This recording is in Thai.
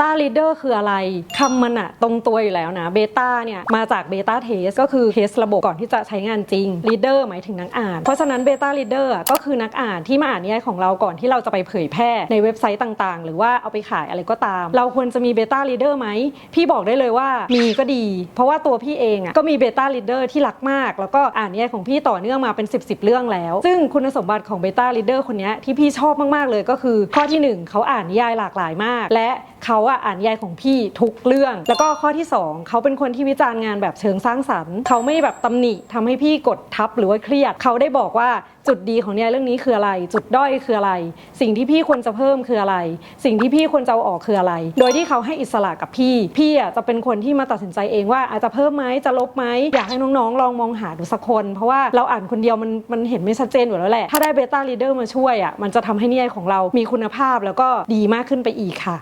ต้าลีดเดอร์คืออะไรคำมันอะตรงตัวอยู่แล้วนะเบต้าเนี่ยมาจากเบต้าเทสก็คือเทสระบบก่อนที่จะใช้งานจริงลีดเดอร์หมายถึงนักอ่าน เพราะฉะนั้นเบต้าลีดเดอร์ก็คือนักอ่านที่มาอ่านนิยายของเราก่อนที่เราจะไปเผยแพร่ในเว็บไซต์ต่างๆ หรือว่าเอาไปขายอะไรก็ตาม เราควรจะมีเบต้าลีดเดอร์ไหมพี่บอกได้เลยว่ามีก็ดี เพราะว่าตัวพี่เองอะก็มีเบต้าลีดเดอร์ที่รักมาก แล้วก็อ่านนิยายของพี่ต่อเนื่องมาเป็น 10บสเรื่องแล้ว ซึ่งคุณสมบัติของเบต้าลีดเดอร์คนนี้ที่พี่ชอบมากๆเลยก็คือ ข้อที่หนึ่งเขาอ่านนิยายหลากหลายมาก และเขาอะอ่านยายของพี่ทุกเรื่อง แล้วก็ข้อที่สองเขาเป็นคนที่วิจารณ์งานแบบเชิงสร้างสรรค์ เขาไม่แบบตำหนิทำให้พี่กดทับหรือว่าเครียด เขาได้บอกว่าจุดดีของนิยายเรื่องนี้คืออะไร จุดด้อยคืออะไร สิ่งที่พี่ควรจะเพิ่มคืออะไร สิ่งที่พี่ควรจะเอาออกคืออะไร โดยที่เขาให้อิสระกับพี่ พี่อะจะเป็นคนที่มาตัดสินใจเองว่าอาจจะเพิ่มไหมจะลบไหมอยากให้น้องๆ ลองมองหาดูสักคน เพราะว่าเราอ่านคนเดียวมันมันเห็นไม่ชัดเจนอยู่แล้วแหละ ถ้าได้เบต้าลีเดอร์มาช่วยอะมันจะทำให้นิยายของเรามีคุณภาพแล้วก็ดีมากขึ้นไปอีกค่ะ